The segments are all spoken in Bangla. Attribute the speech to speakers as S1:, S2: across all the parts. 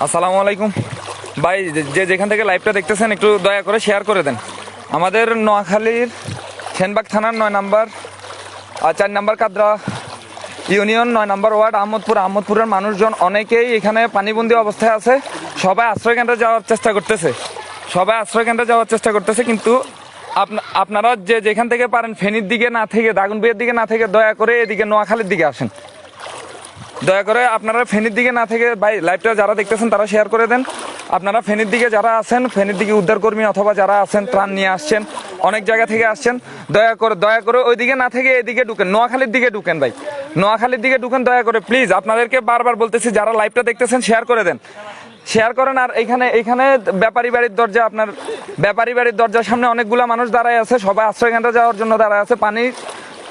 S1: আসসালামু আলাইকুম। ভাই, যে- যেখান থেকে লাইভটা দেখতেছেন, একটু দয়া করে শেয়ার করে দেন। আমাদের নোয়াখালীর সেনবাগ থানার নয় নাম্বার আর চার নাম্বার কাদরা ইউনিয়ন, নয় নাম্বার ওয়ার্ড, আহমদপুর। আহমদপুরের মানুষজন অনেকেই এখানে পানিবন্দি অবস্থায় আছে। সবাই আশ্রয় কেন্দ্রে যাওয়ার চেষ্টা করতেছে। সবাই আশ্রয় কেন্দ্রে যাওয়ার চেষ্টা করতেছে, কিন্তু আপনা- আপনারা যে যেখান থেকে পারেন, ফেনীর দিকে না থেকে দাগনবিয়ের দিকে না থেকে দয়া করে এদিকে নোয়াখালীর দিকে আসেন। দয়া করে আপনারা ফেনীর দিকে না থেকে ভাই লাইভটা যারা দেখতেছেন, তারা শেয়ার করে দেন। আপনারা ফেনীর দিকে যারা আছেন, ফেনীর দিকে উদ্ধারকর্মী অথবা যারা আছেন, ত্রাণ নিয়ে আসছেন, অনেক জায়গা থেকে আসছেন, দয়া করে দয়া করে ওই দিকে না থেকে এদিকে ঢুকেন, নোয়াখালীর দিকে ঢুকেন ভাই। নোয়াখালীর দিকে ঢুকেন, দয়া করে প্লিজ আপনাদেরকে বারবার বলতেছি, যারা লাইভটা দেখতেছেন শেয়ার করে দেন। শেয়ার করেন আর এখানে এখানে ব্যাপারী বাড়ির দরজা আপনার ব্যাপারী বাড়ির দরজার সামনে অনেকগুলা মানুষ দাঁড়ায় আছে, সবাই আশ্রয় কেন্দ্রে যাওয়ার জন্য দাঁড়ায় আছে, পানি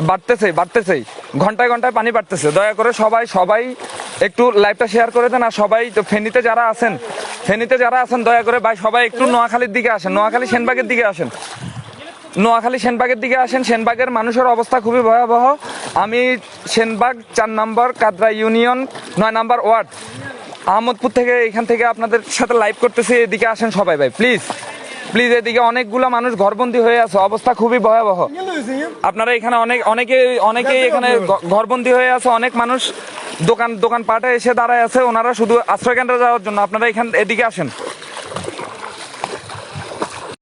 S1: বাড়তেছে, বাড়তেছেই। ঘন্টায় ঘন্টায় পানি বাড়তেছে। দয়া করে সবাই সবাই একটু লাইভটা শেয়ার করে দেন আর সবাই তো ফেনীতে যারা আছেন, ফেনীতে যারা আছেন, দয়া করে ভাই সবাই একটু নোয়াখালীর দিকে আসেন, নোয়াখালী সেনবাগের দিকে আসেন। নোয়াখালী সেনবাগের দিকে আসেন, সেনবাগের মানুষের অবস্থা খুবই ভয়াবহ। আমি সেনবাগ চার নম্বর কাদরা ইউনিয়ন নয় নম্বর ওয়ার্ড, আহমদপুর থেকে এখান থেকে আপনাদের সাথে লাইভ করতেছি, এদিকে আসেন সবাই ভাই প্লিজ প্লিজ এদিকে অনেকগুলো মানুষ ঘরবন্দি হয়ে আছে। অবস্থা খুবই ভয়াবহ। আপনারা এখানে অনেক, অনেকে, অনেকেই এখানে ঘরবন্দি হয়ে আছে। অনেক মানুষ দোকান দোকান পাটে এসে দাঁড়ায় আছে। ওনারা শুধু আশ্রয় কেন্দ্রে যাওয়ার জন্য। আপনারা এখান, এদিকে আসেন।